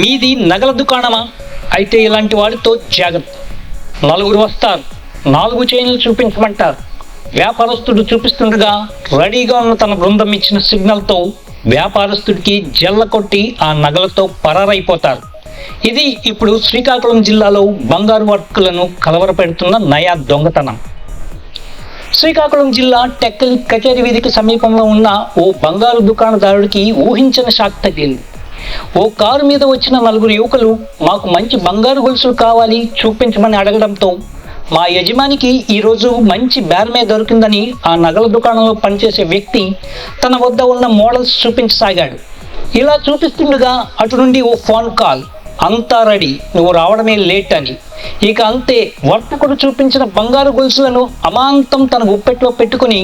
మీది నగల దుకాణమా? అయితే ఇలాంటి వాడితో జాగ్రత్త. నలుగురు వస్తారు. నాలుగు చైన్లు చూపించమంటారు. వ్యాపారస్తుడు చూపిస్తుండగా రెడీగా ఉన్న తన బృందం ఇచ్చిన సిగ్నల్తో వ్యాపారస్తుడికి జల్ల కొట్టి ఆ నగలతో పరారైపోతారు. ఇది ఇప్పుడు శ్రీకాకుళం జిల్లాలో బంగారు వర్కులను కలవరపెడుతున్న నయా దొంగతనం. శ్రీకాకుళం జిల్లా టెక్కల్ కచేరీ వీధికి సమీపంలో ఉన్న ఓ బంగారు దుకాణదారుడికి ఊహించిన షాక్ తగిలింది. ఓ కారు మీద వచ్చిన నలుగురు యువకులు మాకు మంచి బంగారు గొలుసులు కావాలి చూపించమని అడగడంతో మా యజమానికి ఈరోజు మంచి బేరమే దొరికిందని ఆ నగల దుకాణంలో పనిచేసే వ్యక్తి తన వద్ద ఉన్న మోడల్స్ చూపించసాగాడు. ఇలా చూపిస్తుండగా అటు నుండి ఓ ఫోన్ కాల్ అంతా రెడీ నువ్వు రావడమే లేట్ అని. ఇక అంతే వర్తకుడు చూపించిన బంగారు గొలుసులను అమాంతం తన గుప్పెట్లో పెట్టుకుని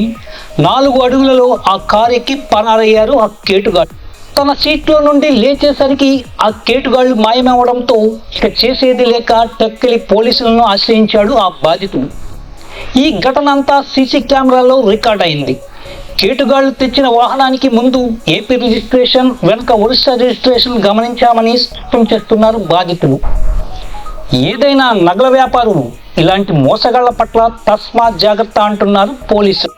నాలుగు అడుగులలో ఆ కారు ఎక్కి పనారయ్యారు ఆ కేటుగాడు. తన సీట్లో నుండి లేచేసరికి ఆ కేటుగాళ్ళు మాయమవడంతో ఇక చేసేది లేక టెక్కలి పోలీసులను ఆశ్రయించాడు ఆ బాధితుడు ఈ ఘటన అంతా సీసీ కెమెరాలో రికార్డ్ అయింది. కేటుగాళ్ళు తెచ్చిన వాహనానికి ముందు ఏపీ రిజిస్ట్రేషన్ వెనుక ఒరిస్సా రిజిస్ట్రేషన్ గమనించామని స్పష్టం చేస్తున్నారు బాధితులు. ఏదైనా నగల వ్యాపారం ఇలాంటి మోసగాళ్ళ పట్ల తస్మాత్ జాగ్రత్త అంటున్నారు పోలీసులు.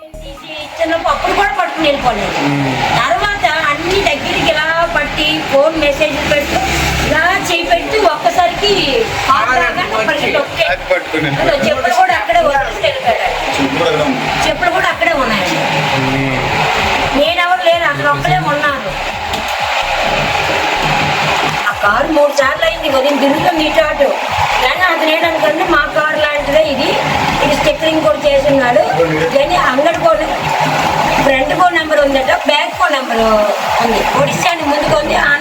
మెసేజ్ పెడుతూ ఇలా చేయి పెట్టి ఒక్కసారికి చెప్పులు కూడా అక్కడే చెప్పులు కూడా అక్కడే ఉన్నాయి. నేనెవరు లేరు అక్కడ ఒక్కడే ఉన్నారు. ఆ కారు మూడు సార్లు అయింది ఉదయం తిరుగుతుంది ఇటు అటు. కానీ అతను ఏంటనుకోండి మా కారు లాంటిదే ఇది. ఇది స్టిక్కరింగ్ కూడా చేసి ఉన్నాడు కానీ అంగడి కోడ్ ఫ్రంట్ ఫోన్ నెంబర్ ఉందట బ్యాక్ ఫోన్ నెంబర్ ఉంది. ఒడిశాని ముందుకు ఉంది. ఆ